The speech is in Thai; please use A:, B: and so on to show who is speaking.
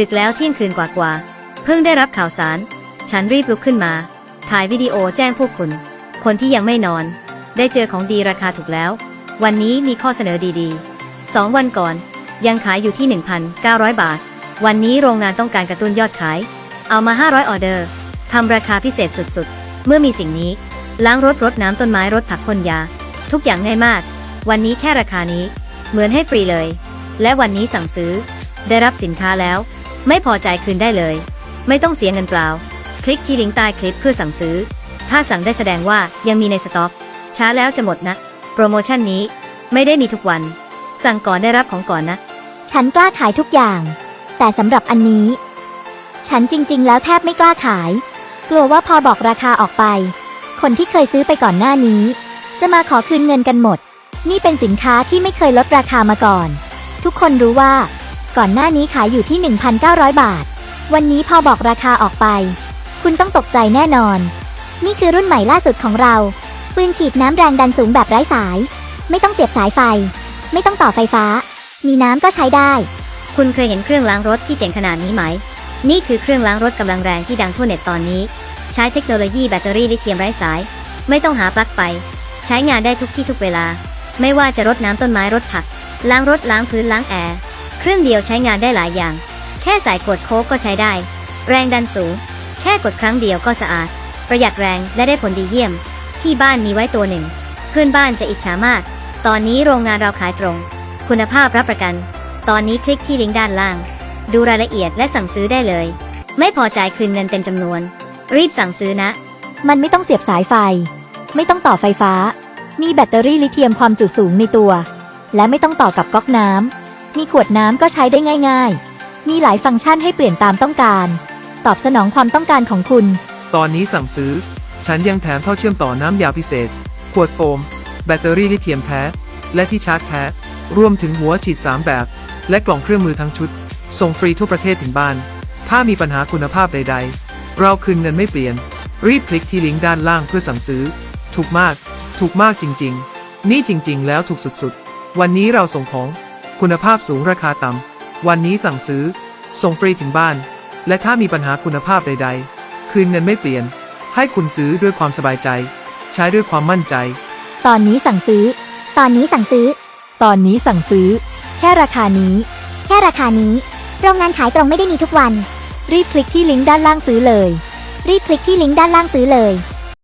A: ดึกแล้วเที่ยงคืนกว่าๆ เพิ่งได้รับข่าวสาร ฉันรีบลุกขึ้นมา ถ่ายวิดีโอแจ้งพวกคุณ คนที่ยังไม่นอน ได้เจอของดีราคาถูกแล้ว วันนี้มีข้อเสนอดีๆสองวันก่อน ยังขายอยู่ที่ 1,900 บาท วันนี้โรงงานต้องการกระตุ้นยอดขาย เอามา 500 ออเดอร์ทำราคาพิเศษสุดๆ เมื่อมีสิ่งนี้ ล้างรถรดน้ำต้นไม้รถผักพ่นยา ทุกอย่างง่ายมาก วันนี้แค่ราคานี้ เหมือนให้ฟรีเลย และวันนี้สั่งซื้อ ได้รับสินค้าแล้ว ไม่พอใจคืนได้เลย ไม่ต้องเสียเงินเปล่า คลิกที่ลิงก์ใต้คลิปเพื่อสั่งซื้อ ถ้าสั่งได้แสดงว่ายังมีในสต็อก ช้าแล้วจะหมดนะ โปรโมชั่นนี้ไม่ได้มีทุกวัน สั่งก่อนได้รับของก่อนนะ
B: ฉันกล้าขายทุกอย่าง แต่สำหรับอันนี้ ฉันจริง ๆ แล้วแทบไม่กล้าขาย กลัวว่าพอบอกราคาออกไป คนที่เคยซื้อไปก่อนหน้านี้ จะมาขอคืนเงินกันหมด นี่เป็นสินค้าที่ไม่เคยลดราคามาก่อน ทุกคนรู้ว่า ก่อนหน้านี้ขายอยู่ที่ 1,900 บาท วันนี้พอบอกราคาออกไป คุณต้องตกใจแน่นอน นี่คือรุ่นใหม่ล่าสุดของเรา ปืนฉีดน้ำแรงดันสูงแบบไร้สาย ไม่ต้องเสียบสายไฟ ไม่ต้องต่อไฟฟ้า มีน้ำก็ใช้ได้
A: คุณเคยเห็นเครื่องล้างรถที่เจ๋งขนาดนี้ไหม นี่คือเครื่องล้างรถกำลังแรงที่ดังทั่วเน็ตตอนนี้ ใช้เทคโนโลยีแบตเตอรี่ลิเธียมไร้สาย ไม่ต้องหาปลั๊กไฟ ใช้งานได้ทุกที่ทุกเวลา ไม่ว่าจะรดน้ำต้นไม้รถผัก ล้างรถล้างพื้นล้างแอร์ เครื่องเดียวใช้งานได้หลายอย่าง แค่ใส่กดโค้กก็ใช้ได้ แรงดันสูง แค่กดครั้งเดียวก็สะอาด ประหยัดแรงและได้ผลดีเยี่ยม ที่บ้านมีไว้ตัวหนึ่ง เพื่อนบ้านจะอิจฉามาก ตอนนี้โรงงานเราขายตรง คุณภาพรับประกัน ตอนนี้คลิกที่ลิงก์ด้านล่าง ดูรายละเอียดและสั่งซื้อได้เลย ไม่พอใจคืนเงินเต็มจำนวน รีบสั่งซื้อนะ
B: มันไม่ต้องเสียบสายไฟ ไม่ต้องต่อไฟฟ้า มีแบตเตอรี่ลิเธียมความจุสูงในตัว และไม่ต้องต่อกับก๊อกน้ำ มีขวดน้ำก็ใช้ได้ง่าย ๆ มีหลายฟังก์ชันให้เปลี่ยนตามต้องการ ตอบสนองความต้องการของคุณ
C: ตอนนี้สั่งซื้อ ฉันยังแถมท่อเชื่อมต่อน้ำยาพิเศษ ขวดโฟม แบตเตอรี่ลิเธียมแท้ และที่ชาร์จแท้ รวมถึงหัวฉีด 3 แบบ และกล่องเครื่องมือทั้งชุด ส่งฟรีทั่วประเทศถึงบ้าน ถ้ามีปัญหาคุณภาพใด ๆ เราคืนเงินไม่เปลี่ยน รีบคลิกที่ลิงก์ด้านล่างเพื่อสั่งซื้อ ถูกมาก ถูกมากจริง ๆ นี่จริง ๆ แล้วถูกสุดๆ วันนี้เราส่งของ คุณภาพสูงราคาต่ำ วันนี้สั่งซื้อ ส่งฟรีถึงบ้าน และถ้ามีปัญหาคุณภาพใด ๆ คืนเงินไม่เปลี่ยน ให้คุณซื้อด้วยความสบายใจ ใช้ด้วยความมั่นใจ
B: ตอนนี้สั่งซื้อ ตอนนี้สั่งซื้อ ตอนนี้สั่งซื้อ แค่ราคานี้ แค่ราคานี้ โรงงานขายตรงไม่ได้มีทุกวัน รีบคลิกที่ลิงก์ด้านล่างซื้อเลย รีบคลิกที่ลิงก์ด้านล่างซื้อเลย